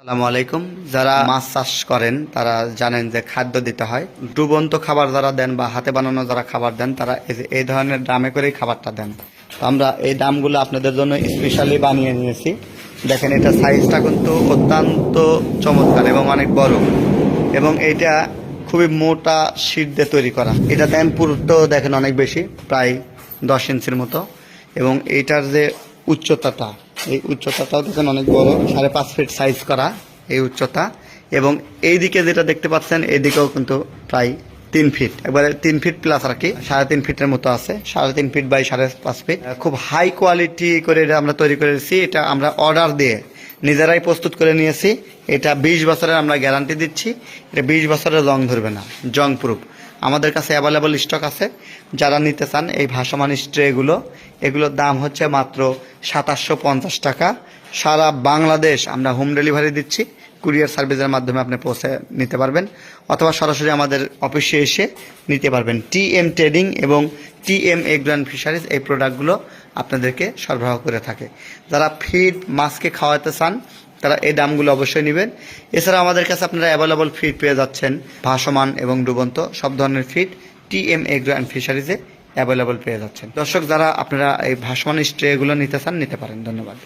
আসসালামু আলাইকুম। যারা মাছ চাষ করেন, তারা জানেন যে খাদ্য দিতে হয়। ডুবন্ত খাবার যারা দেন বা হাতে বানানো যারা খাবার দেন, তারা এই ধরনের ড্রামে করেই খাবারটা দেন। তো আমরা এই ড্রামগুলো আপনাদের জন্য স্পেশালি বানিয়ে নিয়েছি। দেখেন, এটা সাইজটা কিন্তু অত্যন্ত চমৎকার এবং অনেক বড়। এবং এটা খুবই মোটা শীট দিয়ে তৈরি করা। এটা দেন পুরুত্ব দেখেন অনেক বেশি, প্রায় দশ ইঞ্চির মতো। এবং এইটার যে উচ্চতাটা এই উচ্চতাটাও দেখেন অনেক বড়, সাড়ে পাঁচ ফিট সাইজ করা এই উচ্চতা। এবং এইদিকে যেটা দেখতে পাচ্ছেন, এইদিকেও কিন্তু প্রায় তিন ফিট একবারে তিন ফিট প্লাস আর কি, সাড়ে তিন ফিটের মতো আছে। সাড়ে তিন ফিট বাই সাড়ে পাঁচ ফিট খুব হাই কোয়ালিটি করে এটা আমরা তৈরি করেছি। এটা আমরা অর্ডার দিয়ে নিজেরাই প্রস্তুত করে নিয়েছি। এটা বিশ বছরের আমরা গ্যারান্টি দিচ্ছি। এটা বিশ বছরের রং ধরবে না জং প্রুফ আমাদের কাছে অ্যাভেলেবল স্টক আছে। যারা নিতে চান এই ভাসমান স্ট্রেগুলো এগুলোর দাম হচ্ছে মাত্র সাতাশশো পঞ্চাশ টাকা। সারা বাংলাদেশ আমরা হোম ডেলিভারি দিচ্ছি কুরিয়ার সার্ভিসের মাধ্যমে আপনি পৌঁছে নিতে পারবেন, অথবা সরাসরি আমাদের অফিসে এসে নিতে পারবেন। টি এম ট্রেডিং এবং টি এম এগ্রান ফিশারিজ এই প্রোডাক্টগুলো আপনাদেরকে সরবরাহ করে থাকে। যারা ফিড মাছকে খাওয়াতে চান তারা এই দামগুলো অবশ্যই নেবেন। এছাড়া আমাদের কাছে আপনারা অ্যাভেলেবল ফিড পেয়ে যাচ্ছেন। ভাসমান এবং ডুবন্ত, সব ধরনের feed T M agro and ফিশারিজে available পেয়ে যাচ্ছেন। দর্শক, যারা আপনারা এই ভাসমান স্ট্রেগুলো নিতে চান, নিতে পারেন। ধন্যবাদ।